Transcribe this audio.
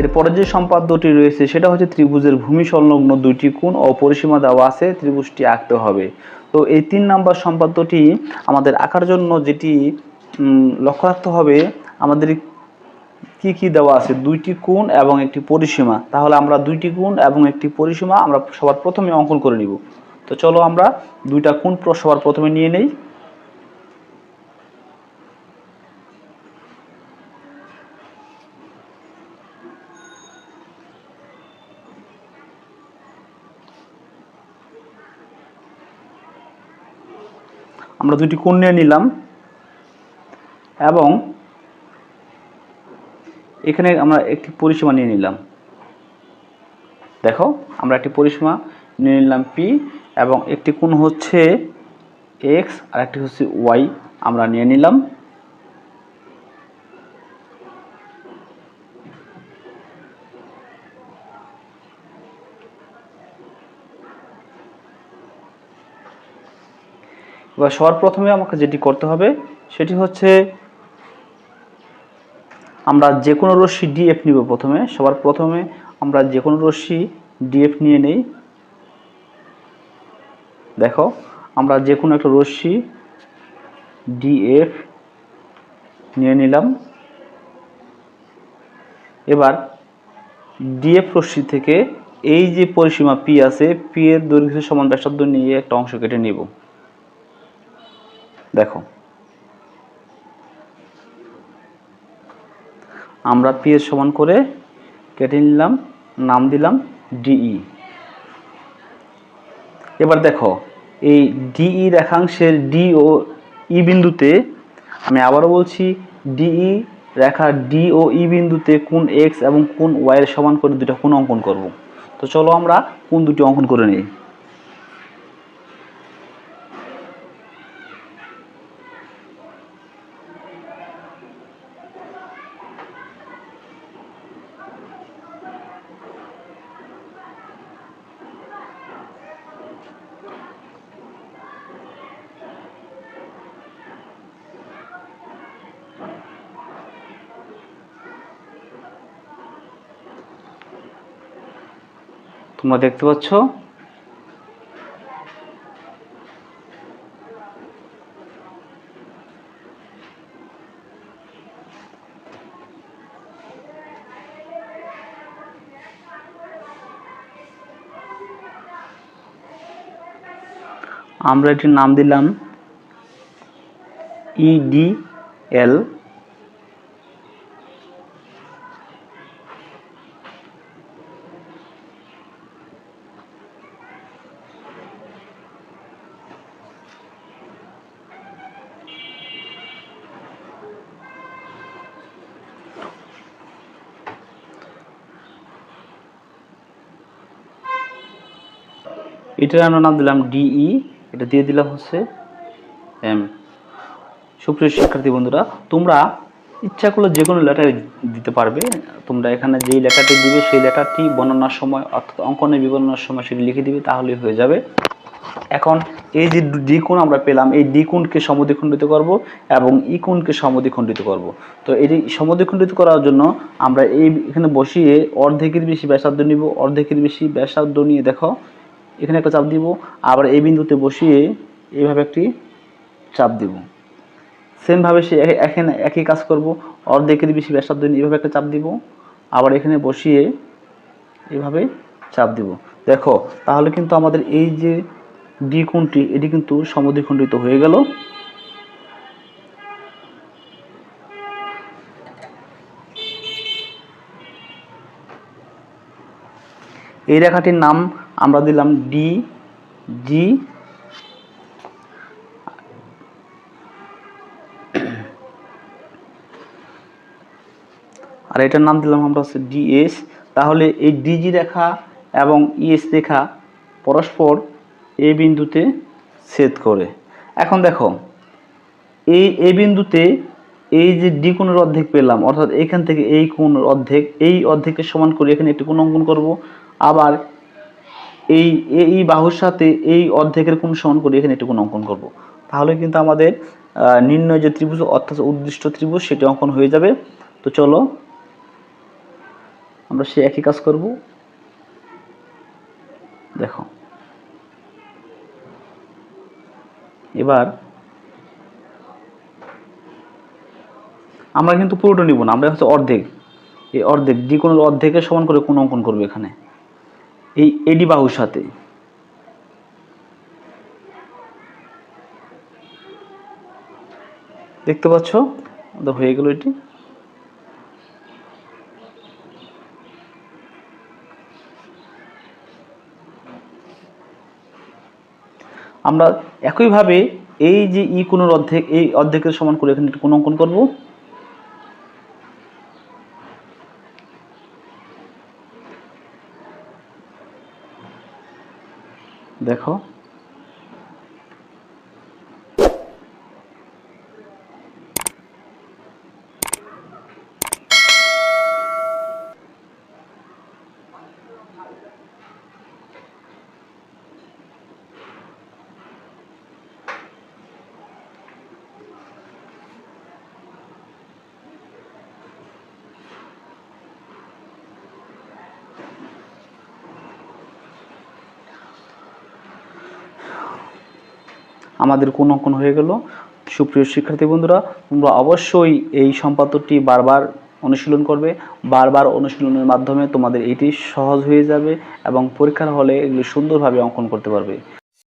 এরপরে যে সম্পাদ্যটি রয়েছে, সেটা হচ্ছে ত্রিভুজের ভূমি সংলগ্ন দুইটি কোণ ও পরিসীমা দেওয়া আছে, ত্রিভুজটি আঁকতে হবে। তো এই তিন নাম্বার সম্পাদ্যটি আমাদের আঁকার জন্য যেটি লক্ষ্য রাখতে হবে, আমাদের কি কি দেওয়া আছে, দুইটি কোণ এবং একটি পরিসীমা। তাহলে আমরা দুইটি কোণ এবং একটি পরিসীমা আমরা সবার প্রথমে অঙ্কন করে নিব। তো চলো আমরা দুইটা কোণ সবার প্রথমে নিয়ে নেই। আমরা দুটি কোণ নিয়ে নিলাম। এবং এখানে আমরা একটি পরিসীমা নিয়ে নিলাম। দেখো, আমরা একটি পরিসীমা নিয়ে নিলাম পি এবং একটি কোণ হচ্ছে এক্স আর একটি হচ্ছে ওয়াই আমরা নিয়ে নিলাম। এবার সবার প্রথমে আমাকে যেটি করতে হবে, সেটি হচ্ছে আমরা যে কোনো রশ্মি ডিএফ নিব প্রথমে। সবার প্রথমে আমরা যে কোনো রশ্মি ডিএফ নিয়ে নেই। দেখো, আমরা যে কোনো একটা রশ্মি ডিএফ নিয়ে নিলাম। এবার ডিএফ রশ্মি থেকে এই যে পরিসীমা পি আছে পি এর দৈর্ঘ্য সমান ব্যাসার্ধ নিয়ে একটা অংশ কেটে নিব। আমরা পি এর সমান করে কেটে নিলাম, নাম দিলাম ডিই এবার দেখো, এই ডিই রেখাংশের ডি ও ই বিন্দুতে আমি আবারও বলছি ডিই রেখা ডি ও ই বিন্দুতে কোন এক্স এবং কোন ওয়াই এর সমান করে দুটো কোন অঙ্কন করব। তো চলো আমরা কোন দুটি অঙ্কন করে নিই। তোমরা দেখতে পাচ্ছ? আমরা এটির নাম দিলাম E ইডিএল এটার আমরা নাম দিলাম ডিই এটা দিয়ে দিলাম হচ্ছে এম সুপ্রিয় শিক্ষার্থী বন্ধুরা, তোমরা ইচ্ছা করলে যে কোনো লেটার দিতে পারবে। তোমরা এখানে যেই লেটারটি দিবে, সেই লেটারটি বর্ণনার সময় অর্থাৎ অঙ্কনের বিবরণের সময় সেটি লিখে দিবে, তাহলেই হয়ে যাবে। এখন এই যে ডি কোণ আমরা পেলাম, এই ডি কোণকে সমদ্বিখণ্ডিত করব এবং ই কোণকে সমদ্বিখণ্ডিত করব। তো এটি সমদ্বিখণ্ডিত করার জন্য আমরা এই এখানে বসিয়ে অর্ধেকের বেশি ব্যাসার্ধ নিব। অর্ধেকের বেশি ব্যাসার্ধ নিয়ে দেখো এখানে একটা চাপ দিব, আবার এই বিন্দুতে বসিয়ে এইভাবে একটি চাপ দিব। সেমভাবে সে এখানে একই কাজ করব অর্ধেকের বেশি ব্যাসার্ধ এইভাবে একটা চাপ দিব, আবার এখানে বসিয়ে এইভাবে চাপ দিব। দেখো, তাহলে কিন্তু আমাদের এই যে দ্বিকোণটি, এটি কিন্তু সমদ্বিখণ্ডিত হয়ে গেল। এই রেখাটির নাম আমরা দিলাম ডি জি আর এটার নাম দিলাম আমরা হচ্ছে ডিএস তাহলে এই ডিজি রেখা এবং ইএস রেখা পরস্পর এ বিন্দুতে ছেদ করে। এখন দেখো, এই এ বিন্দুতে এই যে ডি কোণের অর্ধেক পেলাম, অর্থাৎ এখান থেকে এই কোণের অর্ধেক, এই অর্ধেকের সমান করে এখানে একটি কোণ অঙ্কন করব। আবার এই এই বাহুর সাথে এই অর্ধেকের কোন সমান করে এখানে একটি কোণ অঙ্কন করব। তাহলে কিন্তু আমাদের নির্ণয় যে ত্রিভুজ অর্থাৎ উদ্দিষ্ট ত্রিভুজ সেটি অঙ্কন হয়ে যাবে। তো চলো, আমরা সে একই কাজ করব। দেখো, এবার আমরা কিন্তু পুরোটা নিব না, আমরা হচ্ছে অর্ধেক। এই অর্ধেক, যে কোনো অর্ধেকের সমান করে কোন অঙ্কন করবে এখানে। এই এডি বাহুর সাথে। দেখতে পাচ্ছ? হয়ে গেল এটি। আমরা একইভাবে এই যে ই কোন অর্ধেক, এই অর্ধেকের সমান করে এখানে একটু কোন অঙ্কন করব। দেখো। আমাদের কোন অঙ্কন হয়ে গেল। সুপ্রিয় শিক্ষার্থী বন্ধুরা, তোমরা অবশ্যই এই সম্পাদকটি বারবার অনুশীলন করবে। বারবার অনুশীলনের মাধ্যমে তোমাদের এটি সহজ হয়ে যাবে এবং পরীক্ষার হলে এগুলি সুন্দরভাবে অঙ্কন করতে পারবে।